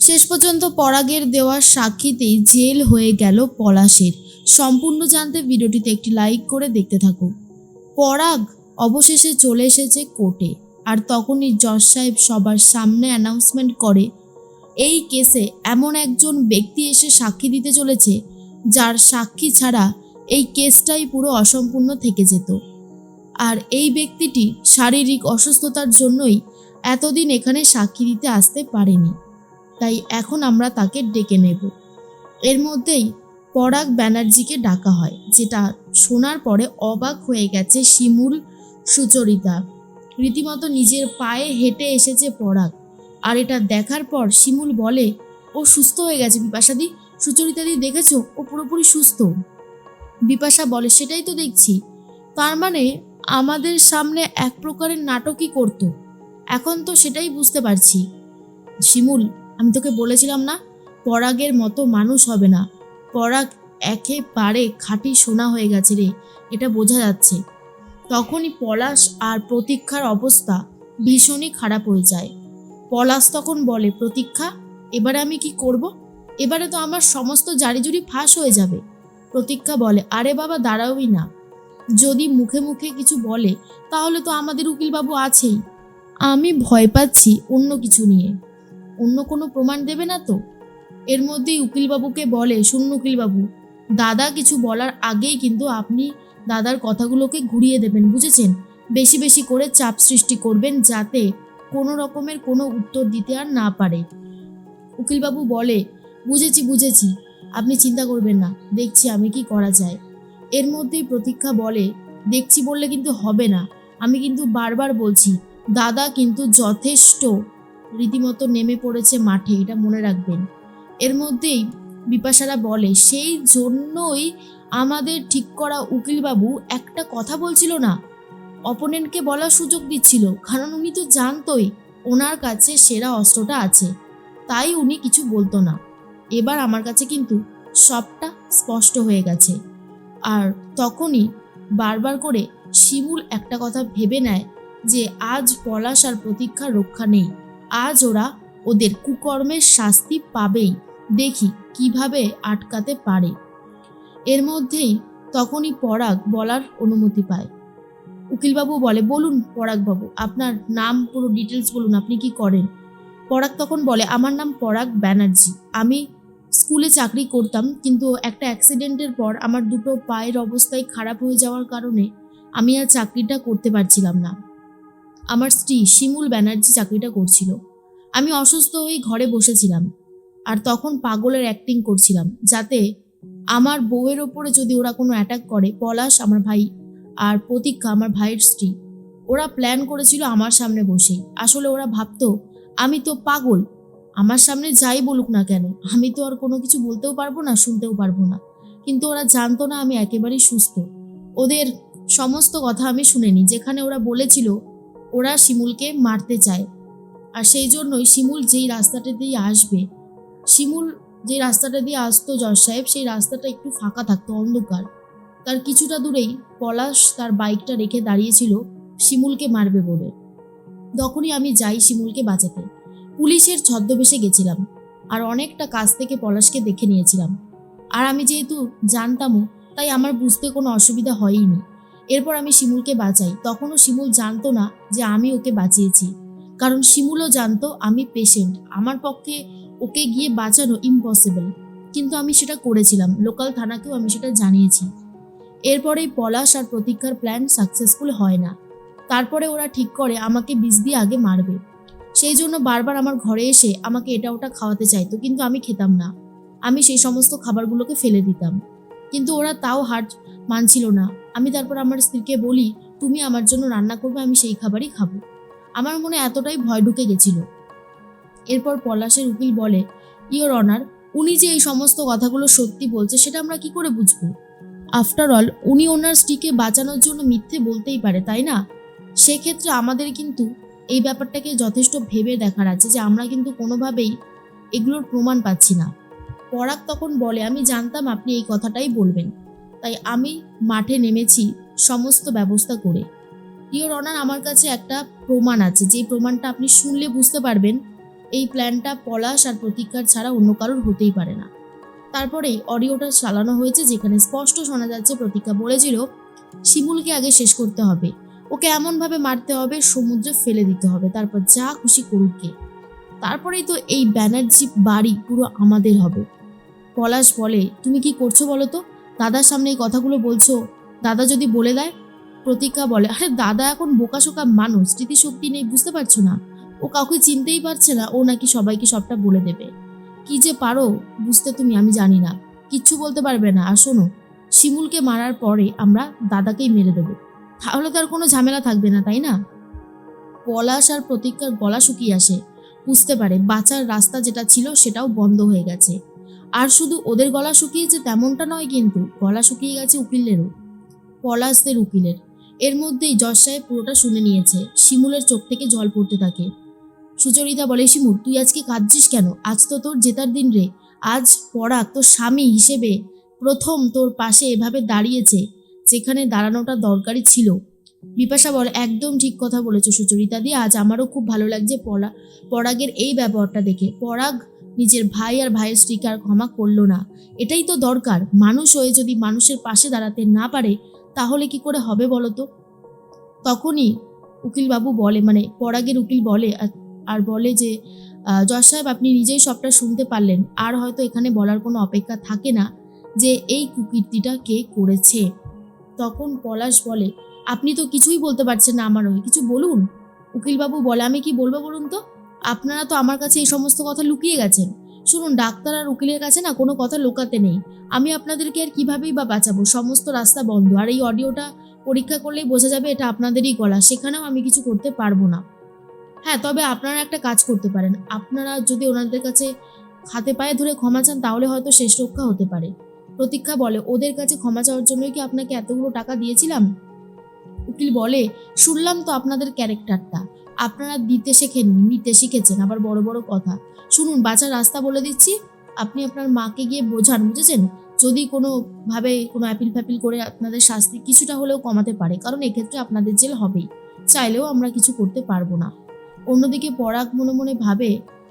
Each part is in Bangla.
শেষ পর্যন্ত পরাগের দেওয়ার সাক্ষীতেই জেল হয়ে গেল পলাশের। সম্পূর্ণ জানতে ভিডিওটিতে একটি লাইক করে দেখতে থাকো। পরাগ অবশেষে চলে এসেছে কোর্টে আর তখনই জজ সাহেব সবার সামনে অ্যানাউন্সমেন্ট করে, এই কেসে এমন একজন ব্যক্তি এসে সাক্ষী দিতে চলেছে, যার সাক্ষী ছাড়া এই কেসটাই পুরো অসম্পূর্ণ থেকে যেত। আর এই ব্যক্তিটি শারীরিক অসুস্থতার জন্যই এতদিন এখানে সাক্ষী দিতে আসতে পারেনি। তাই এখন আমরা তাকে ডেকে নেব। এর মধ্যেই পরাগ ব্যানার্জিকে ডাকা হয়, যেটা শোনার পরে অবাক হয়ে গেছে শিমুল সুচরিতা। রীতিমতো নিজের পায়ে হেঁটে এসেছে পরাগ, আর এটা দেখার পর শিমুল বলে, ও সুস্থ হয়ে গেছে বিপাশাদি সুচরিতাদি দেখেছ? ও পুরোপুরি সুস্থ। বিপাশা বলে, সেটাই তো দেখছি। তার মানে আমাদের সামনে এক প্রকারের নাটকই করতো। এখন তো সেটাই বুঝতে পারছি। শিমুল আমি তোকে বলেছিলাম না, পরাগের মতো মানুষ হবে না। পরাগ একেবারে খাঁটি সোনা হয়ে গেছে রে, এটা বোঝা যাচ্ছে। তখনই পলাশ আর প্রতীক্ষার অবস্থা ভীষণই খারাপ হয়ে যায়। পলাশ তখন বলে, প্রতীক্ষা, এবারে আমি কি করব? এবারে তো আমার সমস্ত জারিজুরি ফাঁস হয়ে যাবে। প্রতীক্ষা বলে, আরে বাবা, দাঁড়াওই না। যদি মুখে মুখে কিছু বলে, তাহলে তো আমাদের উকিলবাবু আছেই। আমি ভয় পাচ্ছি অন্য কিছু নিয়ে। অন্য কোনো প্রমাণ দেবে না তো? এর মধ্যেই উকিলবাবুকে বলে শুনুন উকিলবাবু, দাদা কিছু বলার আগেই কিন্তু আপনি দাদার কথাগুলোকে ঘুরিয়ে দেবেন, বুঝেছেন? বেশি বেশি করে চাপ সৃষ্টি করবেন যাতে কোনো রকমের কোনো উত্তর দিতে আর না পারে। উকিলবাবু বলে, বুঝেছি বুঝেছি, আপনি চিন্তা করবেন না, দেখছি আমি কি করা যায়। এর মধ্যেই প্রতীক্ষা বলে, দেখছি বললে কিন্তু হবে না। আমি কিন্তু বারবার বলছি, দাদা কিন্তু যথেষ্ট রীতিমতো নেমে পড়েছে মাঠে, এটা মনে রাখবেন। এর মধ্যেই বিপাশারা বলে, সেই জন্যই আমাদের ঠিক করা উকিলবাবু একটা কথা বলছিল না। অপোনেন্টকে বলার সুযোগ দিচ্ছিল। কারণ উনি তো জানতোই ওনার কাছে সেরা অস্ত্রটা আছে। তাই উনি কিছু বলতো না। এবার আমার কাছে কিন্তু সবটা স্পষ্ট হয়ে গেছে। আর তখনই বারবার করে শিমুল একটা কথা ভেবে নেয় যে, আজ পলাশ আর প্রতীক্ষার রক্ষা নেই। আজ ওরা ওদের কুকর্মের শাস্তি পাবেই। দেখি কীভাবে আটকাতে পারে। এর মধ্যেই তখনই পরাগ বলার অনুমতি পায়। উকিলবাবু বলে, বলুন পরাগবাবু, আপনার নাম পুরো ডিটেলস বলুন, আপনি কি করেন? পরাগ তখন বলে, আমার নাম পরাগ ব্যানার্জি। আমি স্কুলে চাকরি করতাম, কিন্তু একটা অ্যাক্সিডেন্টের পর আমার দুটো পায়ের অবস্থায় খারাপ হয়ে যাওয়ার কারণে আমি আর চাকরিটা করতে পারছিলাম না। আমার স্ত্রী শিমুল ব্যানার্জি চাকরিটা করছিল। আমি অসুস্থ হয়ে ঘরে বসেছিলাম আর তখন পাগলের অ্যাক্টিং করছিলাম যাতে আমার বউয়ের ওপরে যদি ওরা কোনো অ্যাটাক করে, পলাশ আমার ভাই আর প্রতীক্ষা আমার ভাইয়ের স্ত্রী, ওরা প্ল্যান করেছিল আমার সামনে বসে। আসলে ওরা ভাবতো, আমি তো পাগল, আমার সামনে যাই বলুক না কেন, আমি তো আর কোনো কিছু বলতেও পারব না, শুনতেও পারব না। কিন্তু ওরা জানতো না আমি একেবারেই সুস্থ। ওদের সমস্ত কথা আমি শুনিনি, যেখানে ওরা বলেছিল ওরা শিমুলকে মারতে চায়। আর সেই জন্যই শিমুল যেই রাস্তাটা দিয়ে আসবে, শিমুল যে রাস্তাটা দিয়ে আসতো জজ সাহেব, সেই রাস্তাটা একটু ফাঁকা থাকতো, অন্ধকার। তার কিছুটা দূরেই পলাশ তার বাইকটা রেখে দাঁড়িয়েছিল শিমুলকে মারবে বলে। তখনই আমি যাই শিমুলকে বাঁচাতে। পুলিশের ছদ্মবেশে গেছিলাম আর অনেকটা কাছ থেকে পলাশকে দেখে নিয়েছিলাম। আর আমি যেহেতু জানতামও, তাই আমার বুঝতে কোনো অসুবিধা হয়ইনি। এরপর আমি শিমুলকে বাঁচাই। তখনও শিমুল জানতো না যে আমি ওকে বাঁচিয়েছি। কারণ শিমুলও জানতো আমি পেশেন্ট আমার পক্ষে ওকে গিয়ে বাঁচানো ইম্পসিবল কিন্তু আমি সেটা করেছিলাম। লোকাল থানাকেও আমি সেটা জানিয়েছি। এরপরেই পলাশ আর প্রতীক্ষার প্ল্যান সাকসেসফুল হয় না। তারপরে ওরা ঠিক করে আমাকে বিষ দিয়ে আগে মারবে। সেই জন্য বারবার আমার ঘরে এসে আমাকে এটা ওটা খাওয়াতে চাইতো, কিন্তু আমি খেতাম না। আমি সেই সমস্ত খাবারগুলোকে ফেলে দিতাম। কিন্তু ওরা তাও হার মানছিল না। আমি তারপর আমার স্ত্রীকে বলি, তুমি আমার জন্য রান্না করবে, আমি সেই খাবারই খাব। আমার মনে এতটাই ভয় ঢুকে গেছিল। এরপর পলাশের উকিল বলে ইওর অনার উনি যে এই সমস্ত কথাগুলো সত্যি বলছে, সেটা আমরা কি করে বুঝব? আফটার অল উনি ওনার স্ত্রীকে বাঁচানোর জন্য মিথ্যে বলতেই পারে, তাই না? সেক্ষেত্রে আমাদের কিন্তু এই ব্যাপারটাকে যথেষ্ট ভেবে দেখার আছে যে আমরা কিন্তু কোনোভাবেই এগুলোর প্রমাণ পাচ্ছি না। পরাগ তখন বলে, আমি জানতাম আপনি এই কথাটাই বলবেন। তাই আমি মাঠে নেমেছি সমস্ত ব্যবস্থা করে। ইওর অনার আমার কাছে একটা প্রমাণ আছে। যে প্রমাণটা আপনি শুনলে বুঝতে পারবেন, এই প্ল্যানটা পলাশ আর প্রতীক্ষার ছাড়া অন্য কারোর হতেই পারে না। তারপরেই অডিওটা চালানো হয়েছে, যেখানে স্পষ্ট শোনা যাচ্ছে প্রতীক্ষা বলেছিল, শিমুলকে আগে শেষ করতে হবে। ওকে এমনভাবে মারতে হবে, সমুদ্রে ফেলে দিতে হবে। তারপর যা খুশি করুককে তারপরেই তো এই ব্যানার্জি বাড়ি পুরো আমাদের হবে। পলাশ বলে, তুমি কি করছ বলো তো? দাদার সামনে এই কথাগুলো বলছো, দাদা যদি বলে দেয় প্রতীক্ষা বলে। আরে, দাদা এখন বোকাশোকা মানুষ, স্মৃতিশক্তি নেই, বুঝতে পারছ না? ও কাউকে চিনতেই পারছে না, ও নাকি সবাইকে সবটা বলে দেবে। কি যে পারো, বুঝতে তুমি, আমি জানি না। কিচ্ছু বলতে পারবে না, আর শোনো, শিমুলকে মারার পরে আমরা দাদাকেই মেরে দেবো। তাহলে তো আর কোনো ঝামেলা থাকবে না, তাই না? পলাশ আর প্রতীক্ষার গলা শুকিয়ে আসে। বুঝতে পারে, বাঁচার রাস্তা যেটা ছিল, সেটাও বন্ধ হয়ে গেছে। আর শুধু ওদের গলা শুকিয়েছে তেমনটা নয় কিন্তু, গলা শুকিয়ে গেছে উকিলেরও। পলাশদের উকিলের। এর মধ্যেই জজ সাহেব পুরোটা শুনে নিয়েছে, শিমুলের চোখ থেকে জল পড়তে থাকে। সুচরিতা বলে, শিমুল, তুই আজকে কাঁদছিস কেন? আজ তো তোর জেতার দিন রে। আজ পরাগ তোর স্বামী হিসেবে প্রথম তোর পাশে এভাবে দাঁড়িয়েছে, যেখানে দাঁড়ানোটা দরকারি ছিল। বিপাশা বলে, একদম ঠিক কথা বলেছ সুচরিতা দি আজ আমারও খুব ভালো লাগছে পরা পরাগের এই ব্যবহারটা দেখে। পরাগ নিজের ভাই আর ভাইয়ের স্ত্রীকে আর ক্ষমা করল না। এটাই তো দরকার। মানুষ হয়ে যদি মানুষের পাশে দাঁড়াতে না পারে, তাহলে কি করে হবে বলো তো তখনই উকিলবাবু বলে মানে পরাগের উকিল বলে, আর- বলে যে জজ সাহেব, আপনি নিজেই সবটা শুনতে পারলেন। আর হয়তো এখানে বলার কোনো অপেক্ষা থাকে না যে, এই কুকীর্তিটা কে করেছে। তখন পলাশ বলে, আপনি তো কিছুই বলতে পারছেন না আমার হয়ে। কিছু বলুন। উকিলবাবু বলে, আমি কি বলব বলুন তো? আপনারা তো আমার কাছে এই সমস্ত কথা লুকিয়ে গেছেন। শুনুন, ডাক্তার আর উকিলের কাছে না কোনো কথা লুকাতে নেই। আমি আপনাদেরকে আর কিভাবেই বা বাঁচাবো? সমস্ত রাস্তা বন্ধ। আর এই অডিওটা পরীক্ষা করলেই বোঝা যাবে এটা আপনাদেরই গলা। সেখানেও আমি কিছু করতে পারব না। হ্যাঁ তবে আপনারা একটা কাজ করতে পারেন। আপনারা যদি ওনাদের কাছে হাতে পায়ে ধরে ক্ষমা চান, তাহলে হয়তো শেষ রক্ষা হতে পারে। প্রতীক্ষা বলে, ওদের কাছে ক্ষমা চাওয়ার জন্যই কি আপনাকে এতগুলো টাকা দিয়েছিলাম? উকিল বলে, শুনলাম তো আপনাদের ক্যারেক্টারটা। আপনারা দিতে শেখেননি নিতে শিখেছেন। আবার বড় বড় কথা। শুনুন, বাঁচার রাস্তা বলে দিচ্ছি। আপনি আপনার মাকে গিয়ে বোঝান, বুঝেছেন? যদি কোনোভাবে কোনো অ্যাপিল ফ্যাপিল করে আপনাদের শাস্তি কিছুটা হলেও কমাতে পারে, কারণ এক্ষেত্রে আপনাদের জেল হবেই। চাইলেও আমরা কিছু করতে পারব না। অন্যদিকে পরাগ মনে মনে ভাবে,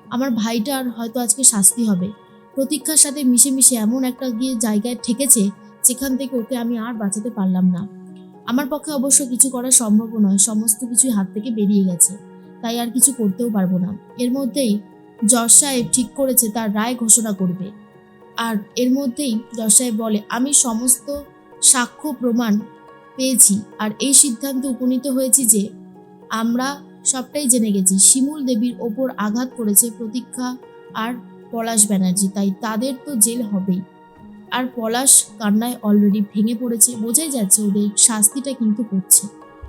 আমার ভাইটার হয়তো আজকে শাস্তি হবে। প্রতীক্ষার সাথে মিশে মিশে এমন একটা গিয়ে জায়গায় ঠেকেছে, যেখান থেকে ওকে আমি আর বাঁচাতে পারলাম না। আমার পক্ষে অবশ্য কিছু করা সম্ভব নয়। সমস্ত কিছুই হাত থেকে বেরিয়ে গেছে। তাই আর কিছু করতেও পারব না। এর মধ্যেই জজ সাহেব ঠিক করেছে, তার রায় ঘোষণা করবে। আর এর মধ্যেই জজ সাহেব বলে, আমি সমস্ত সাক্ষ্য প্রমাণ পেয়েছি। আর এই সিদ্ধান্তে উপনীত হয়েছি যে, আমরা সবটাই জেনে গেছি। শিমুল দেবীর ওপর আঘাত করেছে প্রতীক্ষা আর পলাশ ব্যানার্জি। তাই তাদের তো জেল হবেই। আর পলাশ কান্নায় অলরেডি ভেঙে পড়েছে। বোঝাই যাচ্ছে ওদের শাস্তিটা কিন্তু করছে